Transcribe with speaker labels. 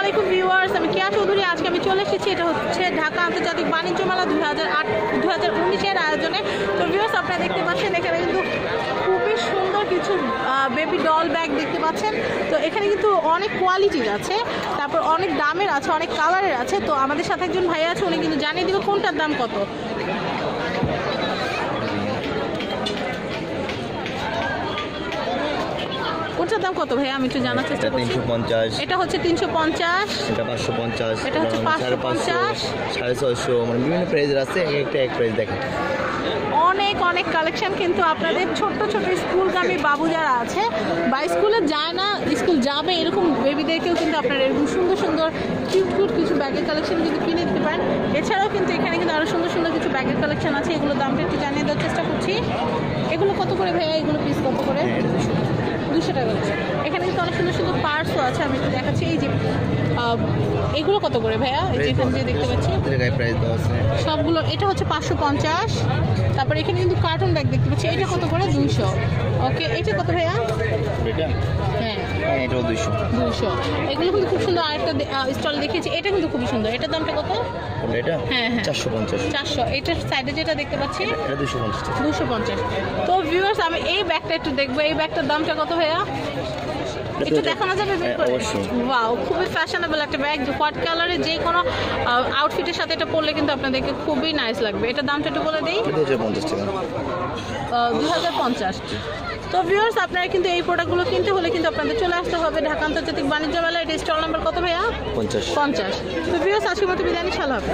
Speaker 1: আলাইকুম ভিউয়ার্স, আমি কেয়া চৌধুরী। আজকে আমি চলে এসেছি, এটা হচ্ছে ঢাকা আন্তর্জাতিক বাণিজ্য মেলা দুই হাজার আট দু হাজার উনিশের আয়োজনে। তো ভিউয়ার্স, আপনারা দেখতে পাচ্ছেন, এখানে কিন্তু খুবই সুন্দর কিছু বেবি ডল ব্যাগ দেখতে পাচ্ছেন। তো এখানে কিন্তু অনেক কোয়ালিটির আছে, তারপর অনেক দামের আছে, অনেক কালারের আছে। তো আমাদের সাথে একজন ভাই আছে, উনি কিন্তু জানিয়ে দিবে কোনটার দাম কত। কোনটার দাম কত ভাই আমি একটু জানার চেষ্টা করছি।
Speaker 2: তিনশো পঞ্চাশ।
Speaker 1: এটা হচ্ছে তিনশো পঞ্চাশ।
Speaker 2: এটা পাঁচশো পঞ্চাশ।
Speaker 1: এটা হচ্ছে
Speaker 2: সাড়ে পাঁচশো
Speaker 1: 550,
Speaker 2: সাড়ে ছয়শো মানে বিভিন্ন প্রাইজের আছে এক একটা এক প্রাইস দেখেন।
Speaker 1: অনেক অনেক কালেকশন কিন্তু আপনাদের ছোট্ট ছোট স্কুলগামী বাবু যারা আছে বা স্কুলে যায় না স্কুল যাবে এরকম বেবিদেরকেও কিন্তু আপনারা এরকম সুন্দর সুন্দর কিউট কিউট কিছু ব্যাগের কালেকশন কিন্তু কিনে দিতে পারেন। এছাড়াও কিন্তু এখানে কিন্তু আরও সুন্দর সুন্দর কিছু ব্যাগের কালেকশন আছে এগুলো দামটা একটু জানিয়ে দেওয়ার চেষ্টা করছি। এগুলো কত করে ভাইয়া? এগুলো পিস কত করে?
Speaker 2: দুশো
Speaker 1: টাকা করে। এখানে কিন্তু অনেক সুন্দর সুন্দর পার্সও আছে আমি একটু দেখাচ্ছি। এই যে আহ, এগুলো কত করে ভাইয়া? এই যে এখানে যে দেখতে পাচ্ছি। সবগুলো এটা হচ্ছে পাঁচশো পঞ্চাশ। তারপরে এখানে কিন্তু কার্টুন ব্যাগ দেখতে পাচ্ছি। এটা কত করে? দুইশো। ওকে এটা কত ভাইয়া? হ্যাঁ।
Speaker 2: এটাও দুইশো।
Speaker 1: দুইশো। এগুলো কিন্তু খুব সুন্দর আরেকটা স্টল দেখেছি এটা কিন্তু খুবই সুন্দর। এটার দামটা কত?
Speaker 2: এটা?
Speaker 1: হ্যাঁ, হ্যাঁ।
Speaker 2: চারশো পঞ্চাশ।
Speaker 1: চারশো। এটার সাইডে যেটা দেখতে পাচ্ছি?
Speaker 2: এটা দুশো পঞ্চাশ
Speaker 1: দুশো পঞ্চাশ। তো ভিউয়ার্স আমি এই ব্যাগটা একটু দেখব। এই ব্যাগটার দামটা কত ভাইয়া? একটু দেখানো যাবে
Speaker 2: হ্যাঁ, অবশ্যই।
Speaker 1: ওয়াও খুবই ফ্যাশনেবল একটা ব্যাগ হোয়াইট কালারের যে কোনো আউটফিটের সাথে এটা পরলে কিন্তু আপনাদেরকে খুবই নাইস লাগবে। এটার দামটা একটু বলে দিই।
Speaker 2: এটা হচ্ছে টাকা।
Speaker 1: দুই হাজার পঞ্চাশ। তো ভিউয়ার্স আপনারা কিন্তু এই প্রোডাক্টগুলো কিনতে হলে কিন্তু আপনাদের চলে আসতে হবে ঢাকা আন্তর্জাতিক বাণিজ্য মেলা এটা স্টল নাম্বার কত ভাইয়া?
Speaker 2: পঞ্চাশ।
Speaker 1: পঞ্চাশ। তো ভিউয়ার্স আজকের মতো বিদায় নিই, ভালো হবে